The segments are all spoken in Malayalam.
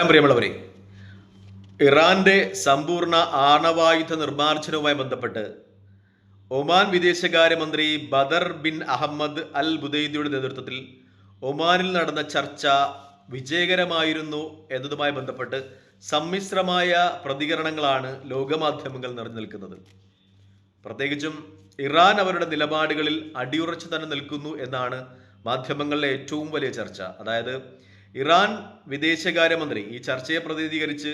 പ്രിയമുള്ളവരെ ഇറാന്റെ സമ്പൂർണ ആണവായുധ നിർമ്മാർജനവുമായി ബന്ധപ്പെട്ട് ഒമാൻ വിദേശകാര്യമന്ത്രി ബദർ ബിൻ അഹമ്മദ് അൽ ബുദൈദിയുടെ നേതൃത്വത്തിൽ ഒമാനിൽ നടന്ന ചർച്ച വിജയകരമായിരുന്നു എന്നതുമായി ബന്ധപ്പെട്ട് സമ്മിശ്രമായ പ്രതികരണങ്ങളാണ് ലോകമാധ്യമങ്ങൾ നിറഞ്ഞു നിൽക്കുന്നത്. പ്രത്യേകിച്ചും ഇറാൻ അവരുടെ നിലപാടുകളിൽ അടിയുറച്ചു തന്നെ നിൽക്കുന്നു എന്നാണ് മാധ്യമങ്ങളിലെ ഏറ്റവും വലിയ ചർച്ച. അതായത് ഇറാൻ വിദേശകാര്യമന്ത്രി ഈ ചർച്ചയെ പ്രതിനിധീകരിച്ച്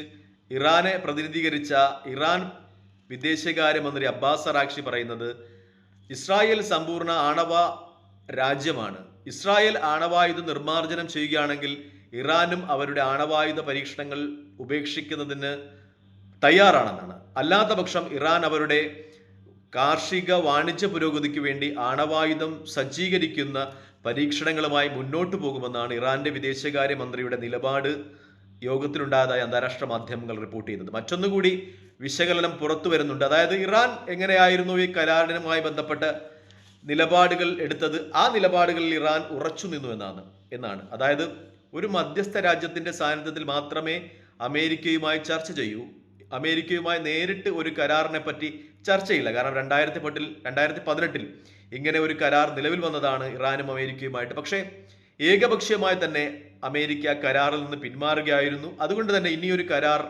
ഇറാനെ പ്രതിനിധീകരിച്ച ഇറാൻ വിദേശകാര്യമന്ത്രി അബ്ബാസ് സറാക്ഷി പറയുന്നത് ഇസ്രായേൽ സമ്പൂർണ ആണവ രാജ്യമാണ്. ഇസ്രായേൽ ആണവായുധ നിർമ്മാർജനം ചെയ്യുകയാണെങ്കിൽ ഇറാനും അവരുടെ ആണവായുധ പരീക്ഷണങ്ങൾ ഉപേക്ഷിക്കുന്നതിന് തയ്യാറാണെന്നാണ്. അല്ലാത്ത പക്ഷം ഇറാൻ അവരുടെ കാർഷിക വാണിജ്യ പുരോഗതിക്ക് വേണ്ടി ആണവായുധം സജ്ജീകരിക്കുന്ന പരീക്ഷണങ്ങളുമായി മുന്നോട്ടു പോകുമെന്നാണ് ഇറാന്റെ വിദേശകാര്യ മന്ത്രിയുടെ നിലപാട്. യോഗത്തിലുണ്ടായതായി അന്താരാഷ്ട്ര മാധ്യമങ്ങൾ റിപ്പോർട്ട് ചെയ്യുന്നത് മറ്റൊന്നുകൂടി വിശകലനം പുറത്തു വരുന്നുണ്ട്. അതായത് ഇറാൻ എങ്ങനെയായിരുന്നു ഈ കരാറിനുമായി ബന്ധപ്പെട്ട നിലപാടുകൾ എടുത്തത്? ആ നിലപാടുകളിൽ ഇറാൻ ഉറച്ചു നിന്നു എന്നാണ് എന്നാണ്. അതായത് ഒരു മധ്യസ്ഥ രാജ്യത്തിന്റെ സാന്നിധ്യത്തിൽ മാത്രമേ അമേരിക്കയുമായി ചർച്ച ചെയ്യൂ. അമേരിക്കയുമായി നേരിട്ട് ഒരു കരാറിനെ പറ്റി ചർച്ചയില്ല. കാരണം രണ്ടായിരത്തി പട്ടിൽ രണ്ടായിരത്തി പതിനെട്ടിൽ ഇങ്ങനെ ഒരു കരാർ നിലവിൽ വന്നതാണ് ഇറാനും അമേരിക്കയുമായിട്ട്. പക്ഷേ ഏകപക്ഷീയമായി തന്നെ അമേരിക്ക കരാറിൽ നിന്ന് പിന്മാറുകയായിരുന്നു. അതുകൊണ്ട് തന്നെ ഇനിയൊരു കരാർ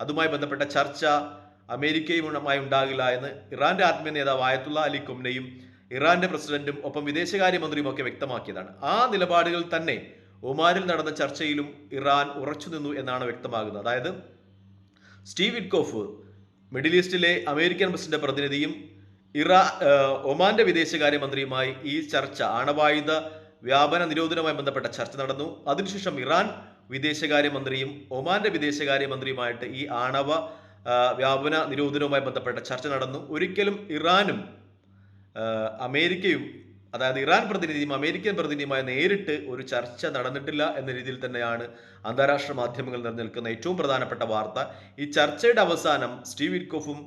അതുമായി ബന്ധപ്പെട്ട ചർച്ച അമേരിക്കയുമായി ഉണ്ടാകില്ല എന്ന് ഇറാന്റെ ആത്മീയ നേതാവ് ആയത്തുള്ള അലി കൊമ്നയും ഇറാന്റെ പ്രസിഡന്റും ഒപ്പം വിദേശകാര്യമന്ത്രിയും ഒക്കെ വ്യക്തമാക്കിയതാണ്. ആ നിലപാടുകൾ തന്നെ ഒമാനിൽ നടന്ന ചർച്ചയിലും ഇറാൻ ഉറച്ചു നിന്നു എന്നാണ് വ്യക്തമാകുന്നത്. അതായത് സ്റ്റീവ് വിറ്റ്കോഫ് മിഡിൽ ഈസ്റ്റിലെ അമേരിക്കൻ പ്രസിഡന്റ് പ്രതിനിധിയും ഇറാ ഒമാന്റെ വിദേശകാര്യമന്ത്രിയുമായി ഈ ചർച്ച ആണവായുധ വ്യാപന നിരോധനവുമായി ബന്ധപ്പെട്ട ചർച്ച നടന്നു. അതിനുശേഷം ഇറാൻ വിദേശകാര്യമന്ത്രിയും ഒമാന്റെ വിദേശകാര്യമന്ത്രിയുമായിട്ട് ഈ ആണവ വ്യാപന നിരോധനവുമായി ബന്ധപ്പെട്ട ചർച്ച നടന്നു. ഒരിക്കലും ഇറാനും അമേരിക്കയും അതായത് ഇറാൻ പ്രതിനിധിയും അമേരിക്കൻ പ്രതിനിധിയുമായി നേരിട്ട് ഒരു ചർച്ച നടന്നിട്ടില്ല എന്ന രീതിയിൽ തന്നെയാണ് അന്താരാഷ്ട്ര മാധ്യമങ്ങൾ നിലനിൽക്കുന്ന ഏറ്റവും പ്രധാനപ്പെട്ട വാർത്ത. ഈ ചർച്ചയുടെ അവസാനം സ്റ്റീവ് വിറ്റ്കോഫും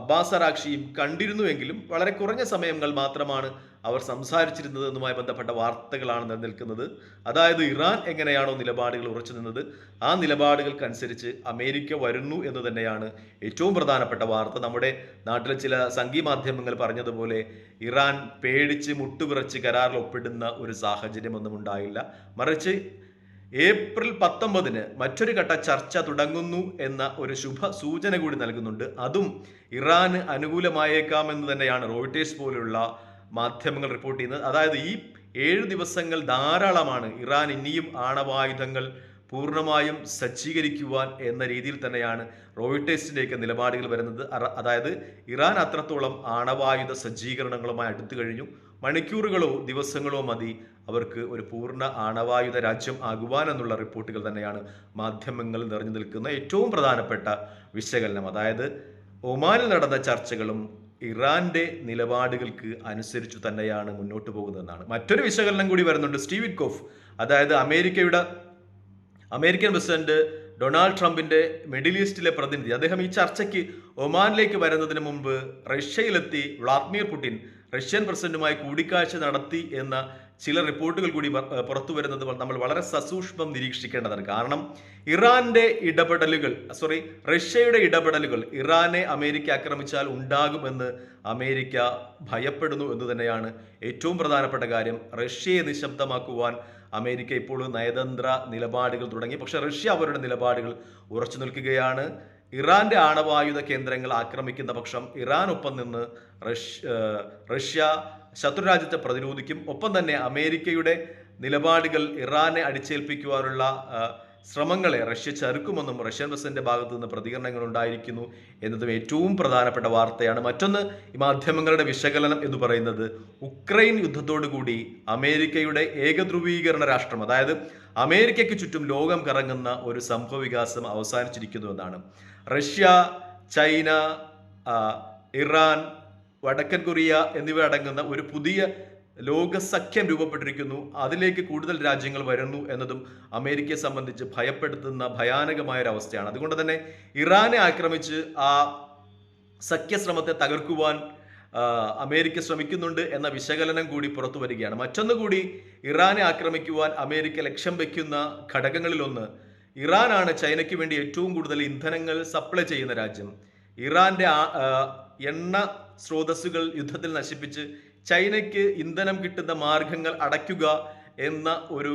അബ്ബാസ് അറാക്ഷിയും കണ്ടിരുന്നുവെങ്കിലും വളരെ കുറഞ്ഞ സമയങ്ങൾ മാത്രമാണ് അവർ സംസാരിച്ചിരുന്നത് എന്നുമായി ബന്ധപ്പെട്ട വാർത്തകളാണ് നിലനിൽക്കുന്നത്. അതായത് ഇറാൻ എങ്ങനെയാണോ നിലപാടുകൾ ഉറച്ചു നിന്നത് ആ നിലപാടുകൾക്കനുസരിച്ച് അമേരിക്ക വരുന്നു എന്ന് തന്നെയാണ് ഏറ്റവും പ്രധാനപ്പെട്ട വാർത്ത. നമ്മുടെ നാട്ടിലെ ചില സംഘീയ മാധ്യമങ്ങൾ പറഞ്ഞതുപോലെ ഇറാൻ പേടിച്ച് മുട്ടുപിറച്ച് കരാറിൽ ഒപ്പിടുന്ന ഒരു സാഹചര്യമൊന്നും ഉണ്ടായില്ല. മറിച്ച് ഏപ്രിൽ പത്തൊമ്പതിന് മറ്റൊരു ഘട്ട ചർച്ച തുടങ്ങുന്നു എന്ന ഒരു ശുഭ സൂചന കൂടി നൽകുന്നുണ്ട്. അതും ഇറാന് അനുകൂലമായേക്കാമെന്ന് തന്നെയാണ് റോയിട്ടേഴ്സ് പോലുള്ള മാധ്യമങ്ങൾ റിപ്പോർട്ട് ചെയ്യുന്നത്. അതായത് ഈ ഏഴ് ദിവസങ്ങൾ ധാരാളമാണ് ഇറാൻ ഇനിയും ആണവായുധങ്ങൾ പൂർണമായും സജ്ജീകരിക്കുവാൻ എന്ന രീതിയിൽ തന്നെയാണ് റോയിട്ടേഴ്സിന്റെയൊക്കെ നിലപാടുകൾ വരുന്നത്. അതായത് ഇറാൻ അത്രത്തോളം ആണവായുധ സജ്ജീകരണങ്ങളുമായി അടുത്തു കഴിഞ്ഞു. മണിക്കൂറുകളോ ദിവസങ്ങളോ മതി അവർക്ക് ഒരു പൂർണ ആണവായുധ രാജ്യം ആകുവാൻ എന്നുള്ള റിപ്പോർട്ടുകൾ തന്നെയാണ് മാധ്യമങ്ങളിൽ നിറഞ്ഞു നിൽക്കുന്ന ഏറ്റവും പ്രധാനപ്പെട്ട വിശകലനം. അതായത് ഒമാനിൽ നടന്ന ചർച്ചകളും ഇറാന്റെ നിലപാടുകൾക്ക് അനുസരിച്ചു തന്നെയാണ് മുന്നോട്ട് പോകുന്നതെന്നാണ്. മറ്റൊരു വിശകലനം കൂടി വരുന്നുണ്ട്. സ്റ്റീവിൻ കോഫ് അതായത് അമേരിക്കയുടെ അമേരിക്കൻ പ്രസിഡന്റ് ഡൊണാൾഡ് ട്രംപിന്റെ മിഡിൽ ഈസ്റ്റിലെ പ്രതിനിധി. അദ്ദേഹം ഈ ചർച്ചയ്ക്ക് ഒമാനിലേക്ക് വരുന്നതിന് മുമ്പ് റഷ്യയിലെത്തി വ്ളാദിമിർ പുടിൻ റഷ്യൻ പ്രസിഡന്റുമായി കൂടിക്കാഴ്ച നടത്തി എന്ന ചില റിപ്പോർട്ടുകൾ കൂടി പുറത്തു വരുന്നത് നമ്മൾ വളരെ സസൂക്ഷ്മം നിരീക്ഷിക്കേണ്ടതാണ്. കാരണം ഇറാന്റെ ഇടപെടലുകൾ സോറി റഷ്യയുടെ ഇടപെടലുകൾ ഇറാനെ അമേരിക്ക ആക്രമിച്ചാൽ ഉണ്ടാകുമെന്ന് അമേരിക്ക ഭയപ്പെടുന്നു എന്ന് തന്നെയാണ് ഏറ്റവും പ്രധാനപ്പെട്ട കാര്യം. റഷ്യയെ നിശബ്ദമാക്കുവാൻ അമേരിക്ക ഇപ്പോൾ നയതന്ത്ര നിലപാടുകൾ തുടങ്ങി. പക്ഷെ റഷ്യ അവരുടെ നിലപാടുകൾ ഉറച്ചു നിൽക്കുകയാണ്. ഇറാന്റെ ആണവായുധ കേന്ദ്രങ്ങൾ ആക്രമിക്കുന്ന പക്ഷം ഇറാൻ ഒപ്പം നിന്ന് റഷ്യ റഷ്യ ശത്രുരാജ്യത്തെ പ്രതിരോധിക്കും. ഒപ്പം തന്നെ അമേരിക്കയുടെ നിലപാടുകൾ ഇറാനെ അടിച്ചേൽപ്പിക്കുവാനുള്ള ശ്രമങ്ങളെ റഷ്യ ചെറുക്കുമെന്നും റഷ്യൻ പ്രസിഡന്റ് ഭാഗത്തു നിന്ന് പ്രതികരണങ്ങൾ ഉണ്ടായിരിക്കുന്നു എന്നതും ഏറ്റവും പ്രധാനപ്പെട്ട വാർത്തയാണ്. മറ്റൊന്ന് ഈ മാധ്യമങ്ങളുടെ വിശകലനം എന്ന് പറയുന്നത് ഉക്രൈൻ യുദ്ധത്തോടുകൂടി അമേരിക്കയുടെ ഏകധ്രുവീകരണ രാഷ്ട്രം അതായത് അമേരിക്കയ്ക്ക് ചുറ്റും ലോകം കറങ്ങുന്ന ഒരു സംഭവ വികാസം അവസാനിച്ചിരിക്കുന്നു എന്നാണ്. റഷ്യ ചൈന ഇറാൻ വടക്കൻ കൊറിയ എന്നിവ അടങ്ങുന്ന ഒരു പുതിയ ലോകസഖ്യം രൂപപ്പെട്ടിരിക്കുന്നു. അതിലേക്ക് കൂടുതൽ രാജ്യങ്ങൾ വരുന്നു എന്നതും അമേരിക്കയെ സംബന്ധിച്ച് ഭയപ്പെടുത്തുന്ന ഭയാനകമായ ഒരു അവസ്ഥയാണ് അതുകൊണ്ട് തന്നെ ഇറാനെ ആക്രമിച്ച് ആ സഖ്യശ്രമത്തെ തകർക്കുവാൻ അമേരിക്ക ശ്രമിക്കുന്നുണ്ട് എന്ന വിശകലനം കൂടി പുറത്തു വരികയാണ്. മറ്റൊന്ന് കൂടി ഇറാനെ ആക്രമിക്കുവാൻ അമേരിക്ക ലക്ഷ്യം വയ്ക്കുന്ന ഘടകങ്ങളിലൊന്ന് ഇറാനാണ് ചൈനയ്ക്ക് വേണ്ടി ഏറ്റവും കൂടുതൽ ഇന്ധനങ്ങൾ സപ്ലൈ ചെയ്യുന്ന രാജ്യം. ഇറാന്റെ എണ്ണ സ്രോതസ്സുകൾ യുദ്ധത്തിൽ നശിപ്പിച്ച് ചൈനയ്ക്ക് ഇന്ധനം കിട്ടുന്ന മാർഗങ്ങൾ അടയ്ക്കുക എന്ന ഒരു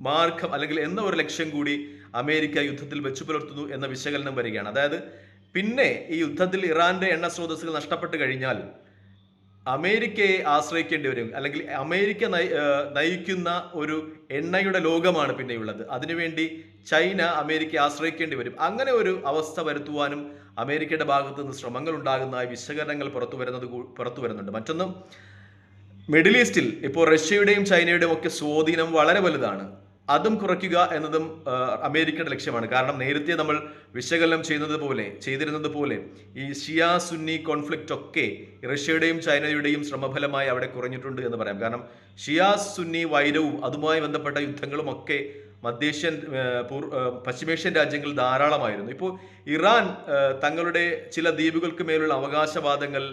മാർഗം അല്ലെങ്കിൽ എന്ന ഒരു ലക്ഷ്യം കൂടി അമേരിക്ക യുദ്ധത്തിൽ വെച്ചു പുലർത്തുന്നു എന്ന വിശകലനം വരികയാണ്. അതായത് പിന്നെ ഈ യുദ്ധത്തിൽ ഇറാന്റെ എണ്ണ സ്രോതസ്സുകൾ നഷ്ടപ്പെട്ട് കഴിഞ്ഞാൽ അമേരിക്കയെ ആശ്രയിക്കേണ്ടി വരും. അല്ലെങ്കിൽ അമേരിക്ക നയിക്കുന്ന ഒരു എണ്ണയുടെ ലോകമാണ് പിന്നെയുള്ളത്. അതിനുവേണ്ടി ചൈന അമേരിക്കയെ ആശ്രയിക്കേണ്ടി വരും. അങ്ങനെ ഒരു അവസ്ഥ വരുത്തുവാനും അമേരിക്കയുടെ ഭാഗത്തു നിന്ന് ശ്രമങ്ങൾ ഉണ്ടാകുന്നതായി വിശകലനങ്ങൾ പുറത്തു വരുന്നത് പുറത്തു വരുന്നുണ്ട്. മറ്റൊന്ന് മിഡിൽ ഈസ്റ്റിൽ ഇപ്പോൾ റഷ്യയുടെയും ചൈനയുടെയും ഒക്കെ സ്വാധീനം വളരെ വലുതാണ്. അതും കുറയ്ക്കുക എന്നതും അമേരിക്കയുടെ ലക്ഷ്യമാണ്. കാരണം നേരത്തെ നമ്മൾ വിശകലനം ചെയ്യുന്നത് പോലെ ചെയ്തിരുന്നത് പോലെ ഈ ഷിയ സുന്നി കോൺഫ്ലിക്റ്റ് ഒക്കെ റഷ്യയുടെയും ചൈനയുടെയും ശ്രമഫലമായി അവിടെ കുറഞ്ഞിട്ടുണ്ട് എന്ന് പറയാം. കാരണം ഷിയ സുന്നി വൈരവും അതുമായി ബന്ധപ്പെട്ട യുദ്ധങ്ങളും ഒക്കെ മധ്യേഷ്യൻ പശ്ചിമേഷ്യൻ രാജ്യങ്ങളിൽ ധാരാളമായിരുന്നു. ഇപ്പോൾ ഇറാൻ തങ്ങളുടെ ചില ദ്വീപുകൾക്ക് മേലുള്ള അവകാശവാദങ്ങൾ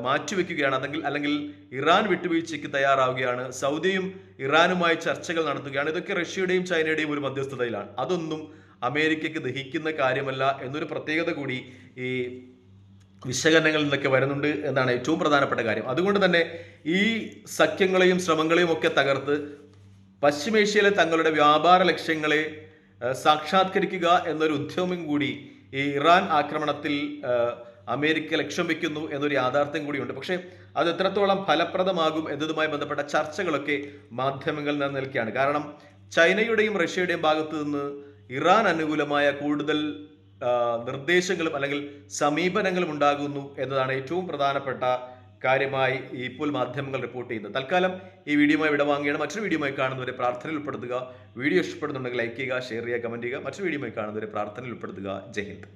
മാറ്റിവെക്കുകയാണ്. അല്ലെങ്കിൽ അല്ലെങ്കിൽ ഇറാൻ വിട്ടുവീഴ്ചയ്ക്ക് തയ്യാറാവുകയാണ്. സൗദിയും ഇറാനുമായി ചർച്ചകൾ നടത്തുകയാണ്. ഇതൊക്കെ റഷ്യയുടെയും ചൈനയുടെയും ഒരു മധ്യസ്ഥതയിലാണ്. അതൊന്നും അമേരിക്കയ്ക്ക് ദഹിക്കുന്ന കാര്യമല്ല എന്നൊരു പ്രത്യേകത കൂടി ഈ വിശകലനങ്ങളിൽ നിന്നൊക്കെ വരുന്നുണ്ട് എന്നാണ് ഏറ്റവും പ്രധാനപ്പെട്ട കാര്യം. അതുകൊണ്ട് തന്നെ ഈ സഖ്യങ്ങളെയും ശ്രമങ്ങളെയും ഒക്കെ തകർത്ത് പശ്ചിമേഷ്യയിലെ തങ്ങളുടെ വ്യാപാര ലക്ഷ്യങ്ങളെ സാക്ഷാത്കരിക്കുക എന്നൊരു ഉദ്യമം കൂടി ഈ ഇറാൻ ആക്രമണത്തിൽ അമേരിക്ക ലക്ഷ്യം വെക്കുന്നു എന്നൊരു യാഥാർത്ഥ്യം കൂടിയുണ്ട്. പക്ഷേ അത് എത്രത്തോളം ഫലപ്രദമാകും എന്നതുമായി ബന്ധപ്പെട്ട ചർച്ചകളൊക്കെ മാധ്യമങ്ങൾ നിലനിൽക്കുകയാണ്. കാരണം ചൈനയുടെയും റഷ്യയുടെയും ഭാഗത്തു നിന്ന് ഇറാൻ അനുകൂലമായ കൂടുതൽ നിർദ്ദേശങ്ങളും അല്ലെങ്കിൽ സമീപനങ്ങളും ഉണ്ടാകുന്നു എന്നതാണ് ഏറ്റവും പ്രധാനപ്പെട്ട കാര്യമായി ഇപ്പോൾ മാധ്യമങ്ങൾ റിപ്പോർട്ട് ചെയ്യുന്നത്. തൽക്കാലം ഈ വീഡിയോയുമായി വിടവാങ്ങുകയാണ് മറ്റൊരു വീഡിയോയുമായി കാണുന്നവരെ പ്രാർത്ഥനയിൽ ഉൾപ്പെടുത്തുക. വീഡിയോ ഇഷ്ടപ്പെടുന്നുണ്ടെങ്കിൽ ലൈക്ക് ചെയ്യുക ഷെയർ ചെയ്യുക കമന്റ് ചെയ്യുക. മറ്റൊരു വീഡിയോയുമായി കാണുന്നവരെ പ്രാർത്ഥനയിൽ ഉൾപ്പെടുത്തുക. ജയ് ഹിന്ദ്.